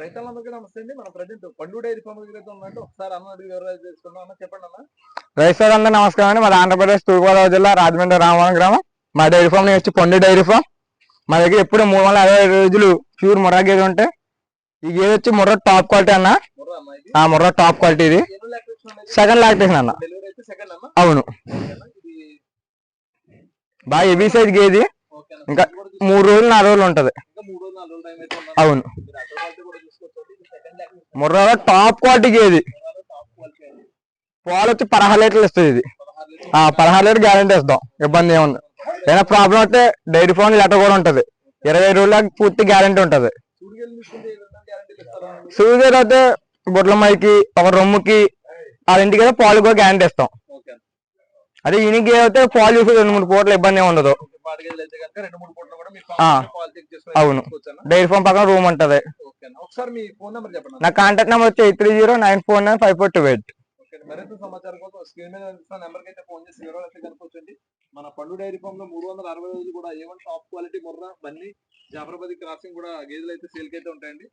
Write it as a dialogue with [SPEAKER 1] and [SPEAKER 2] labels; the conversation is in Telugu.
[SPEAKER 1] రైతులందరికీ నమస్తే అండి. మన ప్రజెంట్ పండు డైరీ ఫామ్ దగ్గర ఉన్నట్టు ఒకసారి అన్న అడిగి వివరాలు అన్న చెప్పండి అన్న.
[SPEAKER 2] రైతులు అందరూ నమస్కారం అండి. మాది ఆంధ్రప్రదేశ్ తూర్పుగోదావరి జిల్లా రాజమండ్రి రామవరం గ్రామం. మా డైరీ ఫామ్ వచ్చి పొండి డైరీ ఫామ్. మా దగ్గర ఎప్పుడు మూడు వందల అరవై రోజులు ప్యూర్ ముర్రా గేదె ఉంటాయి ఈ గేదె వచ్చి ముర్రా టాప్ క్వాలిటీ అన్న. ఆ ముర్రా టాప్ క్వాలిటీ ఇది. సెకండ్ లాక్టేషన్ అన్న. అవును. బాగా హెవీ సైజ్ గేది. ఇంకా మూడు రోజులు నాలుగు రోజులు ఉంటది. అవును.
[SPEAKER 1] మీరు ఇది
[SPEAKER 2] ముర్రాలో టాప్ క్వాలిటీకి గేది పాలు వచ్చి పదహారు లీటర్లు ఇస్తుంది ఇది.
[SPEAKER 1] పదహారు
[SPEAKER 2] ఆ లీటర్ గ్యారంటీ ఇస్తాం. ఇబ్బంది ఏముంది ఏదైనా ప్రాబ్లం అయితే డైరీ ఫామ్ లెటర్ కూడా ఉంటుంది. ఇరవై రోజులకు పూర్తి గ్యారంటీ ఉంటుంది.
[SPEAKER 1] చూడిగలు తీసుకుంటే ఏ విధంగా
[SPEAKER 2] అయితే బొడ్లమ్మాయికి ఒక రొమ్ముకి వాళ్ళ ఇంటికి అయితే పాలు కూడా గ్యారంటీ ఇస్తాం. అదే ఈయనకి అయితే పాలు చూసి రెండు మూడు పూటలు ఇబ్బంది ఉండదు
[SPEAKER 1] ఓకే పాడగేదెలు అయితే కనుక రెండు మూడు పూటలు కూడా మీరు
[SPEAKER 2] ఆ.
[SPEAKER 1] పాలు
[SPEAKER 2] అవును. డైరీ ఫామ్ పక్కన రూమ్ ఉంటది
[SPEAKER 1] ఓకే ఒకసారి మీ ఫోన్ నెంబర్ చెప్పండి
[SPEAKER 2] నా కాంటాక్ట్ నెంబర్ వచ్చి eight three zero nine four nine five four two eight
[SPEAKER 1] okay మరింత సమాచారం కోసం స్క్రీన్ మీద కనిపిస్తున్న నెంబర్కి అయితే ఫోన్ చేసి వివరాలు అయితే కనుకోవచ్చండి మన పండు డైరీ ఫామ్లో మూడు వందల అరవై రోజులు కూడా A one top quality Murrah Banni Jafarabad crossing కూడా గేదెలు అయితే సేల్కి అయితే ఉంటాయండి